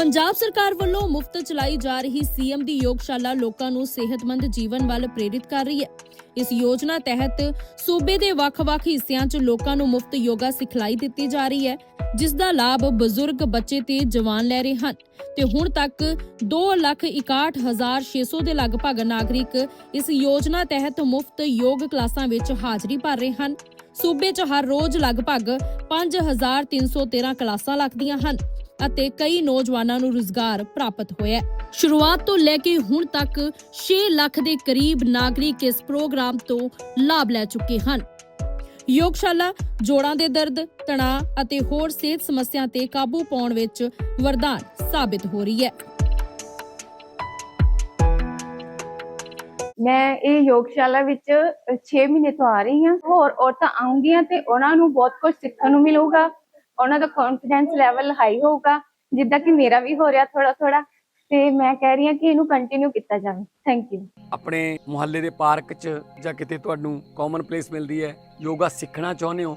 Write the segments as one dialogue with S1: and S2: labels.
S1: ਪੰਜਾਬ ਸਰਕਾਰ ਵੱਲੋਂ ਮੁਫਤ ਚਲਾਈ ਜਾ ਰਹੀ ਸੀਐਮ ਦੀ ਯੋਗਸ਼ਾਲਾ ਲੋਕਾਂ ਨੂੰ ਸਿਹਤਮੰਦ ਜੀਵਨ ਵੱਲ ਪ੍ਰੇਰਿਤ ਕਰ ਰਹੀ ਹੈ। ਇਸ ਯੋਜਨਾ ਤਹਿਤ ਸੂਬੇ ਦੇ ਵੱਖ-ਵੱਖ ਹਿੱਸਿਆਂ 'ਚ ਲੋਕਾਂ ਨੂੰ ਮੁਫਤ ਯੋਗਾ ਸਿਖਲਾਈ ਦਿੱਤੀ ਜਾ ਰਹੀ ਹੈ, ਜਿਸ ਦਾ ਲਾਭ ਬਜ਼ੁਰਗ ਬੱਚੇ ਤੇ ਜਵਾਨ ਲੈ ਰਹੇ ਹਨ। ਤੇ ਹੁਣ ਤੱਕ 261600 ਦੇ ਲਗਭਗ ਨਾਗਰਿਕ ਇਸ ਯੋਜਨਾ ਤਹਿਤ ਮੁਫਤ ਯੋਗ ਕਲਾਸਾਂ ਵਿੱਚ ਹਾਜ਼ਰੀ ਭਰ ਰਹੇ ਹਨ। ਸੂਬੇ 'ਚ ਹਰ ਰੋਜ਼ ਲਗਭਗ 5313 ਕਲਾਸਾਂ ਲੱਗਦੀਆਂ ਹਨ। ਅਤੇ ਕਈ ਨੌਜਵਾਨਾਂ ਨੂੰ ਰੁਜ਼ਗਾਰ ਪ੍ਰਾਪਤ ਹੋਇਆ ਹੈ। ਸ਼ੁਰੂਆਤ ਤੋਂ ਲੈ ਕੇ ਹੁਣ ਤੱਕ 6 ਲੱਖ ਦੇ ਕਰੀਬ ਨਾਗਰਿਕ ਇਸ ਪ੍ਰੋਗਰਾਮ ਤੋਂ ਲਾਭ ਲੈ ਚੁੱਕੇ ਹਨ। ਯੋਗਸ਼ਾਲਾ, ਜੋੜਾਂ ਦੇ ਦਰਦ, ਤਣਾਅ ਅਤੇ ਹੋਰ ਸਿਹਤ ਸਮੱਸਿਆ ਤੇ ਕਾਬੂ ਪਾਉਣ ਵਿੱਚ ਵਰਦਾਨ ਸਾਬਿਤ ਹੋ ਰਹੀ ਹੈ।
S2: ਮੈਂ ਇਹ ਯੋਗਸ਼ਾਲਾ ਵਿੱਚ 6 ਮਹੀਨੇ ਤੋਂ ਆ ਰਹੀ ਹਾਂ। ਹੋਰ ਔਰਤਾਂ ਆਉਂਗੀਆਂ ਤੇ ਉਹਨਾਂ ਨੂੰ ਬਹੁਤ ਕੁਝ ਸਿੱਖਣ ਨੂੰ ਮਿਲੂਗਾ। ਉਹਨਾਂ ਦਾ ਕੌਨਫੀਡੈਂਸ ਲੈਵਲ ਹਾਈ ਹੋਊਗਾ, ਜਿੱਦਾਂ ਕਿ ਮੇਰਾ ਵੀ ਹੋ ਰਿਹਾ ਥੋੜਾ ਥੋੜਾ ਤੇ ਮੈਂ ਕਹਿ ਰਹੀ ਹਾਂ ਕਿ ਇਹਨੂੰ ਕੰਟੀਨਿਊ ਕੀਤਾ ਜਾਵੇ। ਥੈਂਕ ਯੂ
S3: ਆਪਣੇ ਮੁਹੱਲੇ ਦੇ ਪਾਰਕ 'ਚ ਜਾਂ ਕਿਤੇ ਤੁਹਾਨੂੰ ਕਾਮਨ ਪਲੇਸ ਮਿਲਦੀ ਹੈ, ਯੋਗਾ ਸਿੱਖਣਾ ਚਾਹੁੰਦੇ ਹੋ,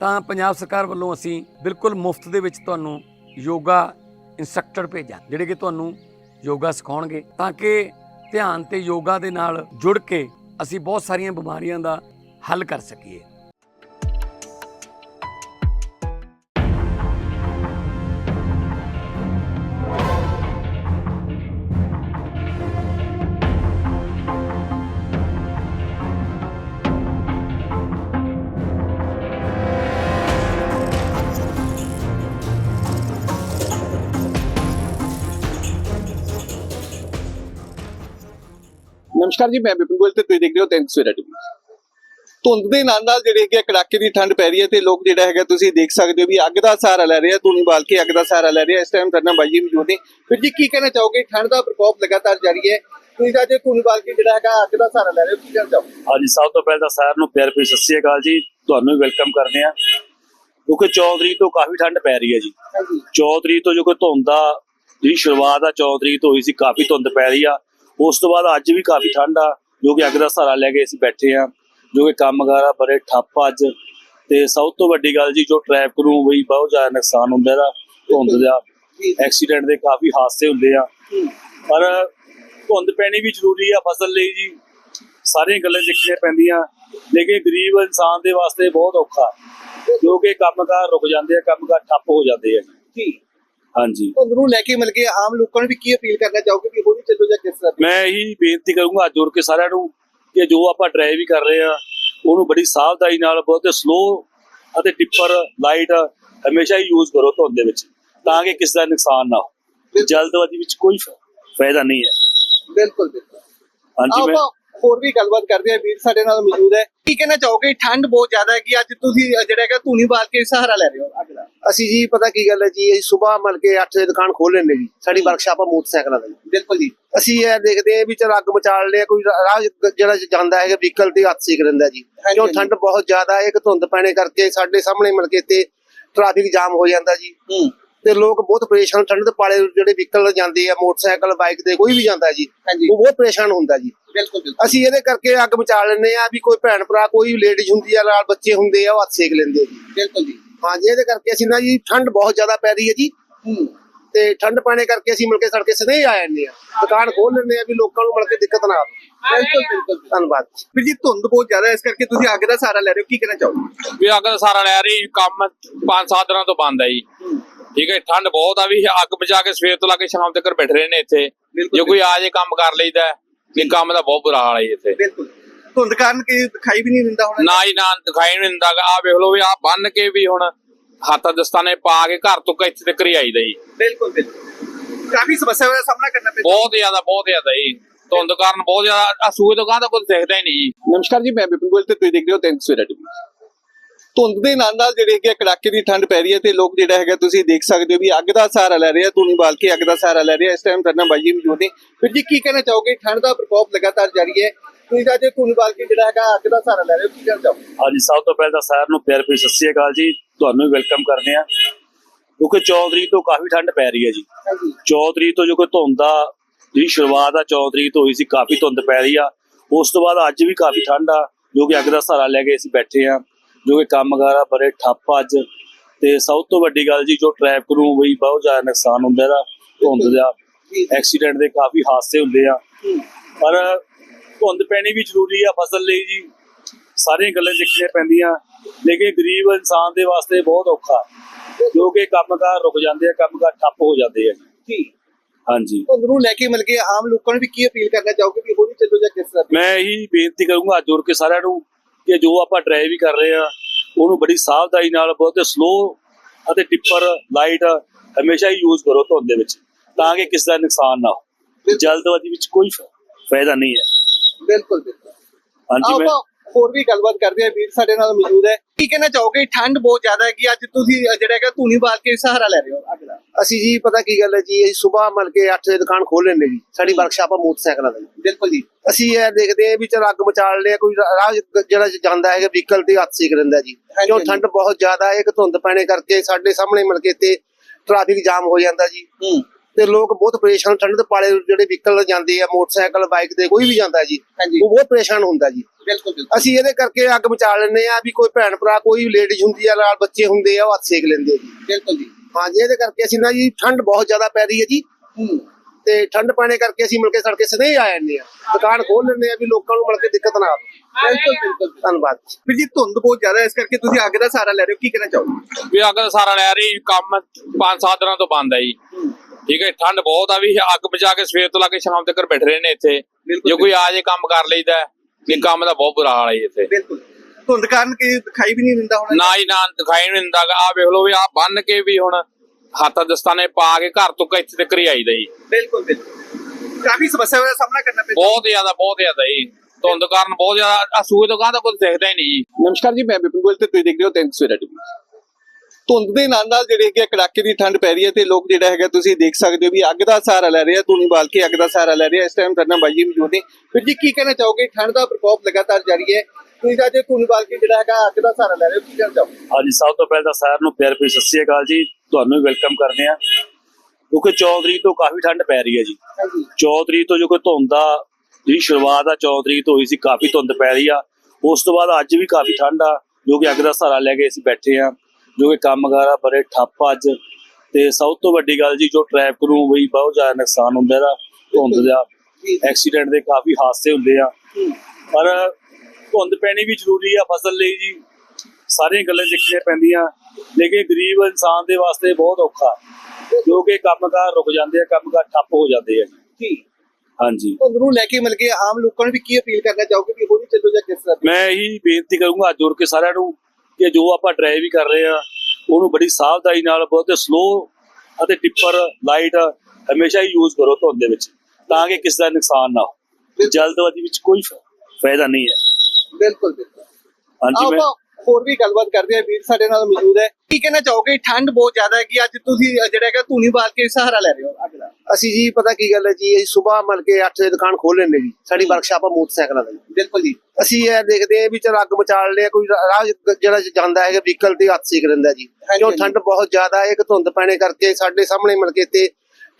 S3: ਤਾਂ ਪੰਜਾਬ ਸਰਕਾਰ ਵੱਲੋਂ ਅਸੀਂ ਬਿਲਕੁਲ ਮੁਫਤ ਦੇ ਵਿੱਚ ਤੁਹਾਨੂੰ ਯੋਗਾ ਇਨਸਟ੍ਰਕਟਰ ਭੇਜਾਂ, ਜਿਹੜੇ ਕਿ ਤੁਹਾਨੂੰ ਯੋਗਾ ਸਿਖਾਉਣਗੇ, ਤਾਂ ਕਿ ਧਿਆਨ ਤੇ ਯੋਗਾ ਦੇ ਨਾਲ ਜੁੜ ਕੇ ਅਸੀਂ ਬਹੁਤ ਸਾਰੀਆਂ ਬਿਮਾਰੀਆਂ ਦਾ ਹੱਲ ਕਰ ਸਕੀਏ।
S4: ਨਮਸਕਾਰ ਜੀ ਮੈਂ ਬਿਪਨ ਗੋਇਲ ਤੇ ਤੁਸੀਂ ਦੇਖ ਰਹੇ ਹੋ ਟੈਂਕ ਸਵੇਰਾ ਟੀਵੀ। ਧੁੰਦ ਦੇ ਨਾਲ ਨਾਲ ਜਿਹੜੇ ਹੈਗੇ ਕੜਾਕੇ ਦੀ ਠੰਡ ਪੈ ਰਹੀ ਹੈ ਤੇ ਲੋਕ ਜਿਹੜਾ ਹੈਗਾ ਤੁਸੀਂ ਦੇਖ ਸਕਦੇ ਹੋ ਵੀ ਅੱਗ ਦਾ ਸਹਾਰਾ ਲੈ ਰਹੇ ਆ ਧੂਣੀ ਬਾਲ ਕੇ ਅੱਗ ਦਾ ਸਹਾਰਾ ਲੈ ਰਹੇ ਆ। ਇਸ ਟਾਈਮ ਕਰਨਾ ਬਾਈ ਜੀ ਮੌਜੂਦ ਨੇ। ਫਿਰ ਜੀ ਕੀ ਕਹਿਣਾ ਚਾਹੋਗੇ? ਠੰਡ ਦਾ ਪ੍ਰਕੋਪ ਲਗਾਤਾਰ ਜਾਰੀ ਹੈ। ਤੁਸੀਂ ਤਾਂ ਜੇ ਧੂਣੀ ਬਾਲ ਕੇ ਜਿਹੜਾ ਹੈਗਾ ਅੱਗ ਦਾ ਸਹਾਰਾ ਲੈ ਰਹੇ ਹੋ ਕੀ ਕਹਿਣਾ ਚਾਹੋਗੇ?
S5: ਹਾਂਜੀ ਸਭ ਤੋਂ ਪਹਿਲਾਂ ਤਾਂ ਸਾਰਿਆਂ ਨੂੰ ਪਿਆਰ ਭਰੀ ਸਤਿ ਸ੍ਰੀ ਅਕਾਲ ਜੀ। ਤੁਹਾਨੂੰ ਵੈਲਕਮ ਕਰਦੇ ਆ ਕਿਉਂਕਿ 14 ਤਰੀਕ ਤੋਂ ਕਾਫੀ ਠੰਡ ਪੈ ਰਹੀ ਹੈ ਜੀ।
S4: ਹਾਂਜੀ।
S5: 14 ਤਰੀਕ ਤੋਂ ਜੋ ਕੋਈ ਧੁੰਦ ਦਾ ਜਿਹੜੀ ਸ਼ੁਰੂਆਤ ਆ 14 ਤਰੀਕ ਤੋਂ ਹੋਈ ਸੀ ਕਾਫੀ ਧੁੰਦ ਪੈ ਰਹੀ ਆ। ਉਸ ਤੋਂ ਬਾਅਦ ਅੱਜ ਵੀ ਕਾਫੀ ਠੰਡ ਆ, ਜੋ ਕਿ ਅੱਗ ਦਾ ਸਹਾਰਾ ਲੈ ਕੇ ਅਸੀਂ ਬੈਠੇ ਆ ਜੋ ਕਿ ਕੰਮਕਾਰ ਆ ਠੱਪ ਅੱਜ। ਤੇ ਸਭ ਤੋਂ ਵੱਡੀ ਗੱਲ ਜੀ, ਜੋ ਟ੍ਰੈਫਿਕ ਨੂੰ ਵੀ ਬਹੁਤ ਜ਼ਿਆਦਾ ਨੁਕਸਾਨ ਹੁੰਦਾ ਇਹਦਾ, ਧੁੰਦ ਦਾ। ਐਕਸੀਡੈਂਟ ਦੇ ਕਾਫੀ ਹਾਦਸੇ ਹੁੰਦੇ ਆ। ਪਰ ਧੁੰਦ ਪੈਣੀ ਵੀ ਜ਼ਰੂਰੀ ਆ ਫਸਲ ਲਈ ਜੀ। ਸਾਰੀਆਂ ਗੱਲਾਂ ਦੇਖਣੀਆਂ ਪੈਂਦੀਆਂ। ਲੇਕਿਨ ਗਰੀਬ ਇਨਸਾਨ ਦੇ ਵਾਸਤੇ ਬਹੁਤ ਔਖਾ। ਜੋ ਕਿ ਕੰਮਕਾਰ ਰੁਕ ਜਾਂਦੇ ਆ, ਕੰਮਕਾਰ ਠੱਪ ਹੋ ਜਾਂਦੇ ਆ। ਜੀ। ਹਾਂਜੀ।
S4: ਧੁੰਦ ਨੂੰ ਲੈ ਕੇ ਮਿਲ ਕੇ ਆਮ ਲੋਕਾਂ ਨੂੰ ਵੀ ਕੀ ਅਪੀਲ ਕਰਨਾ ਚਾਹੋਗੇ ਵੀ ਚੱਲੋ ਜਾਂ ਕਿਸ ਤਰ੍ਹਾਂ
S5: ਮੈਂ ਇਹੀ ਬੇਨਤੀ ਕਰੂੰਗਾ ਜੋੜ ਕੇ ਸਾਰਿਆਂ ਨੂੰ ਕਿ ਜੋ ਆਪਾਂ ਡਰਾਈਵ ਵੀ ਕਰ ਰਹੇ ਆ ਉਹਨੂੰ ਬੜੀ ਸਾਵਧਾਨੀ ਨਾਲ ਬਹੁਤ ਸਲੋ ਅਤੇ ਟਿੱਪਰ ਲਾਈਟ ਹਮੇਸ਼ਾ ਹੀ ਯੂਜ਼ ਕਰੋ ਧੁੰਦ ਦੇ ਵਿੱਚ ਤਾਂ ਕਿ ਕਿਸੇ ਦਾ ਨੁਕਸਾਨ ਨਾ ਹੋ। ਜਲਦਬਾਜ਼ੀ ਵਿੱਚ ਕੋਈ ਫਾਇਦਾ ਨਹੀਂ ਹੈ।
S4: ਬਿਲਕੁਲ ਬਿਲਕੁਲ।
S5: ਹਾਂਜੀ ਮੈਂ
S4: ਹੋਰ ਵੀ ਗੱਲਬਾਤ ਕਰਦੇ ਆ ਵੀਰ ਸਾਡੇ ਨਾਲ ਮੌਜੂਦ ਹੈ। ਕੀ ਕਹਿਣਾ ਚਾਹੋਗੇ? ਠੰਡ ਬਹੁਤ ਜ਼ਿਆਦਾ ਹੈ ਕਿ ਅੱਜ ਤੁਸੀਂ ਜਿਹੜਾ ਹੈਗਾ ਧੂਣੀ ਬਾਲ ਕੇ ਸਹਾਰਾ ਲੈ ਰਹੇ ਹੋ ਅੱਗ ਦਾ।
S6: ਅਸੀਂ ਜੀ ਪਤਾ ਕੀ ਗੱਲ ਹੈ ਜੀ ਅਸੀਂ ਸਵੇਰ ਮਲ ਕੇ 8 ਵਜੇ ਦੁਕਾਨ ਖੋਲ ਲੈਂਦੇ ਜੀ। ਸਾਡੀ ਵਰਕਸ਼ਾਪ ਆ ਮੋਟਰਸਾਈਕਲਾਂ ਦੀ।
S4: ਬਿਲਕੁਲ ਜੀ।
S6: ਅਸੀਂ ਇਹ ਦੇਖਦੇ ਆ ਵੀ ਚਲ ਅੱਗ ਮਚਾਲ ਲਿਆ ਕੋਈ ਰਾਹ ਜਿਹੜਾ ਜਾਂਦਾ ਹੈਗਾ ਵਹੀਕਲ ਤੇ ਹੱਥ ਸੇਕ ਲੈਂਦਾ ਜੀ। ਕਿਉਂ। ਠੰਡ ਬਹੁਤ ਜ਼ਿਆਦਾ ਹੈ ਇੱਕ ਧੁੰਦ ਪੈਣੇ ਕਰਕੇ ਸਾਡੇ ਸਾਹਮਣੇ ਮਲ ਕੇ ਤੇ ਟ੍ਰੈਫਿਕ ਜਾਮ ਹੋ ਜਾਂਦਾ ਜੀ।
S4: ਹੂੰ।
S6: ਤੇ ਲੋਕ ਬਹੁਤ ਪਰੇਸ਼ਾਨ ਠੰਡ ਦੇ ਪਾਲੇ ਜਿਹੜੇ ਵਹੀਕਲ ਜਾਂਦੇ ਆ ਮੋਟਰਸਾਈਕਲ ਬਾਈਕ ਤੇ ਕੋਈ ਵੀ ਜਾਂਦਾ ਜੀ ਉਹ ਬਹੁਤ ਪਰੇਸ਼ਾਨ ਹੁੰਦਾ ਜੀ।
S4: ਬਿਲਕੁਲ
S6: ਅਸੀਂ ਇਹਦੇ ਕਰਕੇ ਅੱਗ ਮਚਾ ਲੈਂਦੇ ਆ ਵੀ ਕੋਈ ਭੈਣ ਭਰਾ ਕੋਈ ਲੇਡੀਜ਼ ਹੁੰਦੀ ਆ ਨਾਲ ਬੱਚੇ ਹੁੰਦੇ ਆ ਉਹ ਹੱਥ ਸੇਕ ਲੈਂਦੇ ਜੀ।
S4: ਬਿਲਕੁਲ ਜੀ।
S6: ਹਾਂਜੀ ਇਹਦੇ ਕਰਕੇ ਅਸੀਂ ਨਾ ਜੀ ਠੰਡ ਬਹੁਤ ਜ਼ਿਆਦਾ ਪੈ ਰਹੀ ਹੈ ਜੀ। ਤੇ ਠੰਡ ਪੈਣੇ ਕਰਕੇ ਅਸੀਂ ਮਿਲ ਕੇ ਸੜਕੇ ਸਦੇ ਹੀ ਆ ਜਾਂਦੇ ਆ ਦੁਕਾਨ ਖੋਲ ਲੈਂਦੇ ਆ ਵੀ ਲੋਕਾਂ ਨੂੰ ਮਿਲ ਕੇ ਦਿੱਕਤ ਨਾ ਆਵੇ।
S4: ਬਿਲਕੁਲ ਬਿਲਕੁਲ।
S6: ਧੰਨਵਾਦ।
S4: ਵੀਰ ਜੀ ਧੁੰਦ ਬਹੁਤ ਜ਼ਿਆਦਾ ਹੈ ਇਸ ਕਰਕੇ ਤੁਸੀਂ ਅੱਗ ਦਾ ਸਹਾਰਾ ਲੈ ਰਹੇ ਹੋ ਕੀ ਕਹਿਣਾ ਚਾਹੋਗੇ?
S7: ਵੀ ਅੱਗ ਦਾ ਸਾਰਾ ਲੈ ਰਹੀ ਕੰਮ ਪੰਜ ਸੱਤ ਦਿਨਾਂ ਤੋਂ ਬੰਦ ਹੈ ਜੀ। ਠੀਕ ਹੈ ਠੰਡ ਬਹੁਤ ਆ ਵੀ ਅੱਗ ਬਚਾ ਕੇ ਸਵੇਰ ਤੋਂ ਲਾ ਕੇ ਸ਼ਾਮ ਤੱਕ ਬੈਠੇ ਰਹੇ ਨੇ ਇੱਥੇ। ਜੇ ਕੋਈ ਆ ਜੇ ਕੰਮ ਕਰ ਲਈਦਾ ਵੀ ਕੰਮ ਦਾ ਬਹੁਤ ਬੁਰਾ ਹਾਲ ਹੈ ਜੀ ਇੱਥੇ।
S4: ਬਿਲਕੁਲ। ਧੁੰਦ ਕਾਰਨ ਕਿ ਦਿਖਾਈ ਵੀ ਨਹੀਂ ਦਿੰਦਾ ਹੁਣ?
S7: ਨਾ ਹੀ ਨਾ ਦਿਖਾਈ ਨਹੀਂ ਦਿੰਦਾ ਆ ਵੇਖ ਲਓ ਵੀ ਆ ਬੰਨ ਕੇ ਵੀ ਹੁਣ ਹੱਥ ਦਸਤਾਨੇ ਪਾ ਕੇ ਘਰ ਤੋਂ ਕ- ਇੱਥੇ ਤੱਕ ਹੀ ਆਈਦਾ ਜੀ।
S4: ਬਿਲਕੁਲ ਬਿਲਕੁਲ। ਕਾਫੀ ਸਮੱਸਿਆਵਾਂ ਦਾ ਸਾਹਮਣਾ ਕਰਨਾ ਪੈਂਦਾ।
S7: ਬਹੁਤ ਜ਼ਿਆਦਾ ਬਹੁਤ ਜ਼ਿਆਦਾ ਜੀ। ਧੁੰਦ ਕਾਰਨ ਬਹੁਤ ਜ਼ਿਆਦਾ ਆ ਸੂਏ ਤੋਂ ਗਾਂ ਤਾਂ ਕੁਝ ਦਿਖਦਾ ਹੀ ਨਹੀਂ ਜੀ।
S4: ਨਮਸਕਾਰ ਜੀ ਮੈਂ ਬਿਪਨ ਗੋਇਲ ਤੇ ਤੁਸੀਂ ਦੇਖ ਰਹੇ ਹੋ ਟੈਂਕ ਸਵੇਰਾ ਟੀਵੀ। ਧੁੰਦ ਦੇ ਨਾਲ ਨਾਲ ਜਿਹੜੇ ਆ ਕੜਾਕੇ ਦੀ ਠੰਡ ਪੈ ਰਹੀ ਹੈ ਤੇ ਲੋਕ ਜਿਹੜਾ ਹੈਗਾ ਤੁਸੀਂ ਦੇਖ ਸਕਦੇ ਹੋ ਵੀ ਅੱਗ ਦਾ ਸਹਾਰਾ ਲੈ ਰਹੇ ਆ ਧੂਣੀ ਬਾਲ ਕੇ ਅੱਗ ਦਾ ਸਹਾਰਾ ਲੈ ਰਹੇ ਆ। ਇਸ ਟਾਈਮ ਕਰਨਾ ਬਾਈ ਜੀ ਮੌਜੂਦ ਨੇ। ਫਿਰ ਜੀ ਕੀ ਕਹਿਣਾ ਚਾਹੋਗੇ? ਠੰਡ ਦਾ ਪ੍ਰਕੋਪ ਲਗਾਤਾਰ ਜਾਰੀ ਹੈ। ਤੁਸੀਂ ਤਾਂ ਜੇ ਧੂਣੀ ਬਾਲ ਕੇ ਜਿਹੜਾ ਹੈਗਾ ਅੱਗ ਦਾ ਸਹਾਰਾ ਲੈ ਰਹੇ ਹੋ। ਕੀ ਕਹਿਣਾ ਚਾਹੋਗੇ?
S5: ਹਾਂਜੀ ਸਭ ਤੋਂ ਪਹਿਲਾਂ ਸਾਰਿਆਂ ਨੂੰ ਪਿਆਰ ਭਰੀ ਸਤਿ ਸ੍ਰੀ ਅਕਾਲ ਜੀ। ਤੁਹਾਨੂੰ ਵੈਲਕਮ ਕਰਦੇ ਆ। ਕਿਉਂਕਿ 14 ਤਰੀਕ ਤੋਂ ਕਾਫੀ ਠੰਡ ਪੈ ਰਹੀ ਹੈ ਜੀ।
S4: ਹਾਂਜੀ।
S5: 14 ਤਰੀਕ ਤੋਂ ਜੋ ਕੋਈ ਧੁੰਦ ਦਾ ਜਿਹੜੀ ਸ਼ੁਰੂਆਤ ਆ 14 ਤਰੀਕ ਤੋਂ ਹੋਈ ਸੀ ਕਾਫੀ ਧੁੰਦ ਪੈ ਰਹੀ ਆ। ਉਸ ਤੋਂ ਬਾਅਦ ਅੱਜ ਵੀ ਕਾਫੀ ਠੰਡ ਆ ਜੋ ਕਿ ਅੱਗ ਦਾ ਸਹਾਰਾ ਲੈ ਕੇ ਅਸੀਂ ਬੈਠੇ ਆ। ਜੋ ਕਿ ਕੰਮਕਾਰ ਆ ਬੜੇ ਠੱਪ ਅੱਜ। ਤੇ ਸਭ ਤੋਂ ਵੱਡੀ ਗੱਲ ਜੀ ਜੋ ਟ੍ਰੈਫਿਕ ਨੂੰ ਵੀ ਬਹੁਤ ਜ਼ਿਆਦਾ ਨੁਕਸਾਨ ਹੁੰਦਾ ਇਹਦਾ ਧੁੰਦ ਦਾ। ਐਕਸੀਡੈਂਟ ਦੇ ਕਾਫੀ ਹਾਦਸੇ ਹੁੰਦੇ ਆ। ਪਰ ਧੁੰਦ ਪੈਣੀ ਵੀ ਜ਼ਰੂਰੀ ਆ ਫਸਲ ਲਈ ਜੀ। ਸਾਰੀਆਂ ਗੱਲਾਂ ਦੇਖਣੀਆਂ ਪੈਂਦੀਆਂ। ਲੇਕਿਨ ਗਰੀਬ ਇਨਸਾਨ ਦੇ ਵਾਸਤੇ ਬਹੁਤ ਔਖਾ। ਜੋ ਕਿ ਕੰਮਕਾਰ ਰੁਕ ਜਾਂਦੇ ਆ ਕੰਮਕਾਰ ਠੱਪ ਹੋ ਜਾਂਦੇ ਆ
S4: ਜੀ।
S5: ਹਾਂਜੀ।
S4: ਧੁੰਦ ਨੂੰ ਲੈ ਕੇ ਮਿਲ ਕੇ ਆਮ ਲੋਕਾਂ ਨੂੰ ਵੀ ਕੀ ਅਪੀਲ ਕਰਨਾ ਚਾਹੋਗੇ ਵੀ ਹੋਣੀ ਚੱਲੋ ਜਾਂ ਕਿਸ ਤਰ੍ਹਾਂ?
S5: ਮੈਂ ਇਹੀ ਬੇਨਤੀ ਕਰੂੰਗਾ ਜੋੜ ਕੇ ਸਾਰਿਆਂ ਨੂੰ ਕਿ ਜੋ ਆਪਾਂ ਡਰਾਈਵ ਵੀ ਕਰ ਰਹੇ ਆ ਉਹਨੂੰ ਬੜੀ ਸਾਵਧਾਨੀ ਨਾਲ ਬਹੁਤ ਸਲੋ ਅਤੇ ਟਿੱਪਰ ਲਾਈਟ ਹਮੇਸ਼ਾ ਹੀ ਯੂਜ਼ ਕਰੋ ਧੁੰਦ ਦੇ ਵਿੱਚ ਤਾਂ ਕਿ ਕਿਸੇ ਦਾ ਨੁਕਸਾਨ ਨਾ ਹੋ ਜਲਦਬਾਜ਼ੀ ਵਿੱਚ ਕੋਈ ਫਾਇਦਾ ਨਹੀਂ ਹੈ।
S4: ਬਿਲਕੁਲ ਬਿਲਕੁਲ।
S5: ਹਾਂਜੀ ਮੈਂ
S4: ਹੋਰ ਵੀ ਗੱਲਬਾਤ ਕਰਦੇ ਆ ਵੀਰ ਸਾਡੇ ਨਾਲ ਮੌਜੂਦ ਹੈ। ਕੀ ਕਹਿਣਾ ਚਾਹੋਗੇ? ਠੰਡ ਬਹੁਤ ਜ਼ਿਆਦਾ ਹੈ ਕਿ ਅੱਜ ਤੁਸੀਂ ਜਿਹੜਾ ਹੈਗਾ ਧੂਣੀ ਬਾਲ ਕੇ ਸਹਾਰਾ ਲੈ ਰਹੇ ਹੋ।
S6: ਅਸੀਂ ਜੀ ਪਤਾ ਕੀ ਗੱਲ ਹੈ ਜੀ ਅਸੀਂ ਸਵੇਰ ਮਲ ਕੇ 8 ਵਜੇ ਦੁਕਾਨ ਖੋਲ ਲੈਂਦੇ ਜੀ ਸਾਡੀ ਵਰਕਸ਼ਾਪ ਆ ਮੋਟਰਸਾਈਕਲਾਂ ਦੀ।
S4: ਬਿਲਕੁਲ ਜੀ।
S6: ਅਸੀਂ ਇਹ ਦੇਖਦੇ ਆ ਵੀ ਚਲ ਅੱਗ ਮਚਾਲ ਲਿਆ ਕੋਈ ਰਾਹ ਜਿਹੜਾ ਜਾਂਦਾ ਹੈਗਾ ਵਹੀਕਲ ਤੇ ਹੱਥ ਸੇਕ ਲੈਂਦਾ ਜੀ। ਕਿਉਂ। ਠੰਡ ਬਹੁਤ ਜ਼ਿਆਦਾ ਹੈ ਇੱਕ ਧੁੰਦ ਪੈਣੇ ਕਰਕੇ ਸਾਡੇ ਸਾਹਮਣੇ ਮਿਲ ਕੇ ਤੇ ਟ੍ਰੈਫਿਕ ਜਾਮ ਹੋ ਜਾਂਦਾ ਜੀ। ਤੇ ਲੋਕ ਬਹੁਤ ਪਰੇਸ਼ਾਨ ਠੰਡ ਦੇ ਪਾਲੇ ਜਿਹੜੇ ਵਹੀਕਲ ਜਾਂਦੇ ਆ ਮੋਟਰਸਾਈਕਲ ਬਾਈਕ ਤੇ ਕੋਈ ਵੀ ਜਾਂਦਾ ਜੀ ਉਹ ਬਹੁਤ ਪਰੇਸ਼ਾਨ ਹੁੰਦਾ ਜੀ।
S4: ਬਿਲਕੁਲ
S6: ਅਸੀਂ ਇਹਦੇ ਕਰਕੇ ਅੱਗ ਮਚਾ ਲੈਂਦੇ ਆ ਵੀ ਕੋਈ ਭੈਣ ਭਰਾ ਕੋਈ ਲੇਡੀਜ਼ ਹੁੰਦੀ ਆ ਨਾਲ ਬੱਚੇ ਹੁੰਦੇ ਆ ਉਹ ਹੱਥ ਸੇਕ ਲੈਂਦੇ ਜੀ।
S4: ਬਿਲਕੁਲ ਜੀ।
S6: ਹਾਂਜੀ ਇਹਦੇ ਕਰਕੇ ਅਸੀਂ ਨਾ ਜੀ ਠੰਡ ਬਹੁਤ ਜ਼ਿਆਦਾ ਪੈ ਰਹੀ ਹੈ ਜੀ।
S4: ਹੂੰ।
S6: ਤੇ ਠੰਡ ਪੈਣੇ ਕਰਕੇ ਅਸੀਂ ਮਿਲ ਕੇ ਸੜਕੇ ਸਦੇ ਹੀ ਆ ਜਾਂਦੇ ਆ ਦੁਕਾਨ ਖੋਲ ਲੈਂਦੇ ਆ ਵੀ ਲੋਕਾਂ ਨੂੰ ਮਿਲ ਕੇ ਦਿੱਕਤ ਨਾ ਆਵੇ।
S4: ਬਿਲਕੁਲ ਬਿਲਕੁਲ।
S6: ਧੰਨਵਾਦ
S4: ਵੀਰ ਜੀ ਧੁੰਦ ਬਹੁਤ ਜ਼ਿਆਦਾ ਇਸ ਕਰਕੇ ਤੁਸੀਂ ਅੱਗ ਦਾ ਸਹਾਰਾ ਲੈ ਰਹੇ ਹੋ ਕੀ ਕਹਿਣਾ ਚਾਹੋਗੇ?
S7: ਵੀ ਅੱਗ ਦਾ ਸਾਰਾ ਲੈ ਰਹੀ ਕੰਮ ਪੰਜ ਸੱਤ ਦਿਨਾਂ ਤੋਂ ਬੰਦ ਹੈ ਜੀ। ਠੀਕ ਹੈ ਠੰਡ ਬਹੁਤ ਆ ਵੀ ਅੱਗ ਬਚਾ ਕੇ ਸਵੇਰ ਤੋਂ ਲਾ ਕੇ ਸ਼ਾਮ ਤੱਕ ਬੈਠੇ ਰਹੇ ਨੇ ਇੱਥੇ ਜੇ ਕੋਈ ਆ ਜੇ ਕੰਮ ਕਰ ਲਈਦਾ ਹੈ, ਵੀ ਕੰਮ ਦਾ ਬਹੁਤ ਬੁਰਾ ਹਾਲ ਹੈ ਇੱਥੇ।
S4: ਬਿਲਕੁਲ। ਧੁੰਦ ਕਾਰਨ ਕੀ ਦਿਖਾਈ ਵੀ ਨਹੀਂ ਦਿੰਦਾ ਹੁਣ।
S7: ਨਾ ਹੀ ਨਾ ਦਿਖਾਈ ਨਹੀਂ ਦਿੰਦਾ ਆ ਵੇਖ ਲਓ ਵੀ ਆ ਬੰਨ ਕੇ ਵੀ ਹੁਣ ਹੱਥ ਦਸਤਾਨੇ ਪਾ ਕੇ ਘਰ ਤੋਂ ਇੱਥੇ ਤੱਕ ਹੀ ਆਈਦਾ ਜੀ।
S4: ਬਿਲਕੁਲ ਬਿਲਕੁਲ। ਕਾਫੀ ਸਮੱਸਿਆਵਾਂ ਦਾ ਸਾਹਮਣਾ ਕਰਨਾ ਪੈਂਦਾ।
S7: ਬਹੁਤ ਜ਼ਿਆਦਾ ਬਹੁਤ ਜ਼ਿਆਦਾ ਜੀ। ਧੁੰਦ ਕਾਰਨ ਬਹੁਤ ਜ਼ਿਆਦਾ ਆ ਸੂਏ ਤੋਂ ਗਾਂ ਤਾਂ ਕੁਝ ਦਿਖਦਾ ਹੀ ਨਹੀਂ ਜੀ।
S4: ਨਮਸਕਾਰ ਜੀ ਮੈਂ ਬਿਪਨ ਗੋਇਲ ਤੇ ਤੁਸੀਂ ਦੇਖ ਰਹੇ ਹੋ ਟੈਂਕ ਸਵੇਰਾ ਟੀਵੀ। ਧੁੰਦ ਦੇ ਨਾਲ ਨਾਲ ਜਿਹੜੇ ਹੈਗੇ ਆ ਕੜਾਕੇ ਦੀ ਠੰਡ ਪੈ ਰਹੀ ਹੈ ਤੇ ਲੋਕ ਜਿਹੜਾ ਹੈਗਾ ਤੁਸੀਂ ਦੇਖ ਸਕਦੇ ਹੋ ਵੀ ਅੱਗ ਦਾ ਸਹਾਰਾ ਲੈ ਰਹੇ ਆ ਧੂਣੀ ਬਾਲ ਕੇ ਅੱਗ ਦਾ ਸਹਾਰਾ ਲੈ ਰਹੇ ਆ। ਇਸ ਟਾਈਮ ਕਰਨਾ ਬਾਈ ਜੀ ਮੌਜੂਦ ਨੇ। ਫਿਰ ਜੀ ਕੀ ਕਹਿਣਾ ਚਾਹੋਗੇ? ਠੰਡ ਦਾ ਪ੍ਰਕੋਪ ਲਗਾਤਾਰ ਜਾਰੀ ਹੈ। ਤੁਸੀਂ ਤਾਂ ਜੇ ਧੂਣੀ ਬਾਲ ਕੇ ਜਿਹੜਾ ਹੈਗਾ ਅੱਗ ਦਾ ਸਹਾਰਾ ਲੈ ਰਹੇ ਹੋ ਕੀ ਕਹਿਣਾ ਚਾਹੋਗੇ
S5: ਹਾਂਜੀ ਸਭ ਤੋਂ ਪਹਿਲਾਂ ਤਾਂ ਸਾਰਿਆਂ ਨੂੰ ਪਿਆਰ ਭਰੀ ਸਤਿ ਸ੍ਰੀ ਅਕਾਲ ਜੀ। ਤੁਹਾਨੂੰ ਵੀ ਵੈਲਕਮ ਕਰਦੇ ਆ ਕਿਉਂਕਿ 14 ਤਰੀਕ ਤੋਂ ਕਾਫੀ ਠੰਡ ਪੈ ਰਹੀ ਹੈ ਜੀ।
S4: ਹਾਂਜੀ।
S5: 14 ਤਰੀਕ ਤੋਂ ਜੋ ਕੋਈ ਧੁੰਦ ਦਾ ਜਿਹੜੀ ਸ਼ੁਰੂਆਤ ਆ 14 ਤਰੀਕ ਤੋਂ ਹੋਈ ਸੀ ਕਾਫੀ ਧੁੰਦ ਪੈ ਰਹੀ ਆ। ਉਸ ਤੋਂ ਬਾਅਦ ਅੱਜ ਵੀ ਕਾਫੀ ਠੰਡ ਆ ਜੋ ਕਿ ਅੱਗ ਦਾ ਸਹਾਰਾ ਲੈ ਕੇ ਅਸੀਂ ਬੈਠੇ ਆ ਜੋ ਕਿ ਕੰਮਕਾਰ ਆ ਬੜੇ ਠੱਪ ਅੱਜ। ਤੇ ਸਭ ਤੋਂ ਵੱਡੀ ਗੱਲ ਜੀ ਜੋ ਟ੍ਰੈਫਿਕ ਨੂੰ ਵੀ ਬਹੁਤ ਜ਼ਿਆਦਾ ਨੁਕਸਾਨ ਹੁੰਦਾ ਇਹਦਾ ਧੁੰਦ ਦਾ ਐਕਸੀਡੈਂਟ ਦੇ ਕਾਫੀ ਹਾਦਸੇ ਹੁੰਦੇ ਆ। ਪਰ ਧੁੰਦ ਪੈਣੀ ਵੀ ਜ਼ਰੂਰੀ ਆ ਫਸਲ ਲਈ ਜੀ। ਸਾਰੀਆਂ ਗੱਲਾਂ ਦੇਖਣੀਆਂ ਪੈਂਦੀਆਂ। ਲੇਕਿਨ ਗਰੀਬ ਇਨਸਾਨ ਦੇ ਵਾਸਤੇ ਬਹੁਤ ਔਖਾ। ਜੋ ਕਿ ਕੰਮਕਾਰ ਰੁਕ ਜਾਂਦੇ ਆ ਕੰਮਕਾਰ ਠੱਪ ਹੋ ਜਾਂਦੇ ਆ
S4: ਜੀ।
S5: ਹਾਂਜੀ।
S4: ਧੁੰਦ ਨੂੰ ਲੈ ਕੇ ਮਿਲ ਕੇ ਆਮ ਲੋਕਾਂ ਨੂੰ ਵੀ ਕੀ ਅਪੀਲ ਕਰਨਾ ਚਾਹੋਗੇ ਵੀ ਹੋਣੀ ਚੱਲੋ ਜਾਂ ਕਿਸ ਤਰ੍ਹਾਂ?
S5: ਮੈਂ ਇਹੀ ਬੇਨਤੀ ਕਰੂੰਗਾ ਹੱਥ ਜੋੜ ਕੇ ਸਾਰਿਆਂ ਨੂੰ ਕਿ ਜੋ ਆਪਾਂ ਡਰਾਈਵ ਵੀ ਕਰ ਰਹੇ ਆ ਉਹਨੂੰ ਬੜੀ ਸਾਵਧਾਨੀ ਨਾਲ ਬਹੁਤ ਸਲੋ ਅਤੇ ਟਿੱਪਰ ਲਾਈਟ ਹਮੇਸ਼ਾ ਹੀ ਯੂਜ਼ ਕਰੋ ਧੁੰਦ ਦੇ ਵਿੱਚ ਤਾਂ ਕਿ ਕਿਸੇ ਦਾ ਨੁਕਸਾਨ ਨਾ ਹੋ। ਜਲਦਬਾਜ਼ੀ ਵਿੱਚ ਕੋਈ ਫਾਇਦਾ ਨਹੀਂ ਹੈ।
S4: ਬਿਲਕੁਲ ਬਿਲਕੁਲ।
S5: ਹਾਂਜੀ ਮੈਂ
S4: ਆਪਾਂ ਹੋਰ ਵੀ ਗੱਲਬਾਤ ਕਰਦੇ ਆ ਵੀਰ ਸਾਡੇ ਨਾਲ ਮੌਜੂਦ ਹੈ। ਕੀ ਕਹਿਣਾ ਚਾਹੋਗੇ? ਠੰਡ ਬਹੁਤ ਜ਼ਿਆਦਾ ਹੈ ਕਿ ਅੱਜ ਤੁਸੀਂ ਜਿਹੜਾ ਹੈਗਾ ਧੂਣੀ ਬਾਲ ਕੇ ਸਹਾਰਾ ਲੈ ਰਹੇ ਹੋ ਅੱਗ ਦਾ।
S6: ਅਸੀਂ ਜੀ ਪਤਾ ਕੀ ਗੱਲ ਹੈ ਜੀ ਅਸੀਂ ਸਵੇਰ ਮਲ ਕੇ 8 ਵਜੇ ਦੁਕਾਨ ਖੋਲ ਲੈਂਦੇ ਜੀ। ਸਾਡੀ ਵਰਕਸ਼ਾਪ ਆ ਮੋਟਰਸਾਈਕਲਾਂ ਦੀ।
S4: ਬਿਲਕੁਲ ਜੀ।
S6: ਅਸੀਂ ਇਹ ਦੇਖਦੇ ਆ ਵੀ ਚਲ ਅੱਗ ਮਚਾਲ ਲਿਆ ਕੋਈ ਰਾਹ ਜਿਹੜਾ ਜਾਂਦਾ ਹੈਗਾ ਵਹੀਕਲ ਤੇ ਹੱਥ ਸੇਕ ਲੈਂਦਾ ਜੀ। ਕਿਉਂ। ਠੰਡ ਬਹੁਤ ਜ਼ਿਆਦਾ ਹੈ ਇੱਕ ਧੁੰਦ ਪੈਣੇ ਕਰਕੇ ਸਾਡੇ ਸਾਹਮਣੇ ਮਿਲ ਕੇ ਤੇ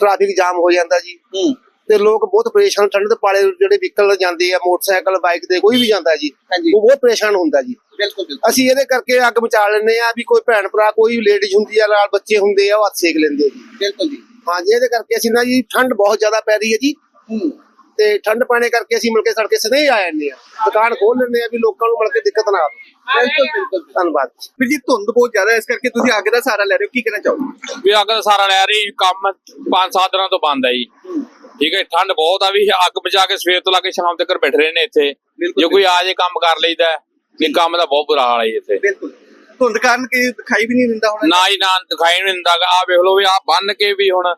S6: ਟ੍ਰੈਫਿਕ ਜਾਮ ਹੋ ਜਾਂਦਾ ਜੀ।
S4: ਹੂੰ।
S6: ਤੇ ਲੋਕ ਬਹੁਤ ਪਰੇਸ਼ਾਨ ਠੰਡ ਦੇ ਪਾਲੇ ਜਿਹੜੇ ਵਹੀਕਲ ਜਾਂਦੇ ਆ ਮੋਟਰਸਾਈਕਲ ਬਾਈਕ ਤੇ ਕੋਈ ਵੀ ਜਾਂਦਾ ਜੀ ਉਹ ਬਹੁਤ ਪਰੇਸ਼ਾਨ ਹੁੰਦਾ ਜੀ।
S4: ਬਿਲਕੁਲ
S6: ਅਸੀਂ ਇਹਦੇ ਕਰਕੇ ਅੱਗ ਮਚਾ ਲੈਂਦੇ ਆ ਵੀ ਕੋਈ ਭੈਣ ਭਰਾ ਕੋਈ ਲੇਡੀਜ਼ ਹੁੰਦੀ ਆ ਨਾਲ ਬੱਚੇ ਹੁੰਦੇ ਆ ਉਹ ਹੱਥ ਸੇਕ ਲੈਂਦੇ ਜੀ।
S4: ਬਿਲਕੁਲ ਜੀ।
S6: ਇਹਦੇ ਕਰਕੇ ਅਸੀਂ ਨਾ ਜੀ ਠੰਡ ਬਹੁਤ ਜ਼ਿਆਦਾ ਪੈ ਰਹੀ ਹੈ ਜੀ।
S4: ਹੂੰ।
S6: ਤੇ ਠੰਡ ਪੈਣੇ ਕਰਕੇ ਅਸੀਂ ਮਿਲ ਕੇ ਸੜਕੇ ਸਦੇ ਹੀ ਆ ਜਾਂਦੇ ਆ ਦੁਕਾਨ ਖੋਲ ਲੈਂਦੇ ਆ ਵੀ ਲੋਕਾਂ ਨੂੰ ਮਿਲ ਕੇ ਦਿੱਕਤ ਨਾ ਆਵੇ।
S4: ਬਿਲਕੁਲ ਬਿਲਕੁਲ।
S6: ਧੰਨਵਾਦ
S4: ਵੀਰ ਜੀ ਧੁੰਦ ਬਹੁਤ ਜ਼ਿਆਦਾ ਹੈ ਇਸ ਕਰਕੇ ਤੁਸੀਂ ਅੱਗ ਦਾ ਸਹਾਰਾ ਲੈ ਰਹੇ ਹੋ ਕੀ ਕਹਿਣਾ ਚਾਹੋਗੇ?
S7: ਵੀ ਅੱਗ ਦਾ ਸਾਰਾ ਲੈ ਰਹੀ ਕੰਮ ਪੰਜ ਸੱਤ ਦਿਨਾਂ ਤੋਂ ਬੰਦ ਹੈ ਜੀ। ਠੀਕ ਹੈ ਠੰਡ ਬਹੁਤ ਆ ਵੀ ਅੱਗ ਬਚਾ ਕੇ ਸਵੇਰ ਤੋਂ ਲਾ ਕੇ ਸ਼ਾਮ ਤੱਕ ਬੈਠੇ ਰਹੇ ਨੇ ਇੱਥੇ। ਜੇ ਕੋਈ ਆ ਜੇ ਕੰਮ ਕਰ ਲਈਦਾ ਵੀ ਕੰਮ ਦਾ ਬਹੁਤ ਬੁਰਾ ਹਾਲ ਹੈ ਇੱਥੇ।
S4: ਬਿਲਕੁਲ। ਧੁੰਦ ਕਾਰਨ ਕੀ ਦਿਖਾਈ ਵੀ ਨਹੀਂ ਦਿੰਦਾ ਹੁਣ
S7: ਨਾ ਹੀ ਨਾ ਦਿਖਾਈ ਨਹੀਂ ਦਿੰਦਾ। ਆ ਵੇਖ ਲਓ ਵੀ ਆ ਬੰਨ ਕੇ ਵੀ ਹੁਣ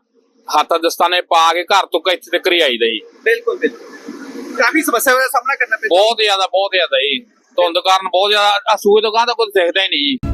S7: ਹੱਥ ਦਸਤਾਨੇ ਪਾ ਕੇ ਘਰ ਤੋਂ ਇੱਥੇ ਤੱਕ ਹੀ ਆਈਦਾ ਜੀ।
S4: ਬਿਲਕੁਲ ਬਿਲਕੁਲ। ਕਾਫੀ ਸਮੱਸਿਆਵਾਂ ਦਾ ਸਾਹਮਣਾ ਕਰਨਾ ਪੈਂਦਾ।
S7: ਬਹੁਤ ਜ਼ਿਆਦਾ ਬਹੁਤ ਜ਼ਿਆਦਾ ਜੀ। ਧੁੰਦ ਕਾਰਨ ਬਹੁਤ ਜ਼ਿਆਦਾ ਆ ਸੂਏ ਤੋਂ ਗਾਂ ਤਾਂ ਕੁਝ ਦਿਖਦਾ ਹੀ ਨਹੀਂ ਜੀ।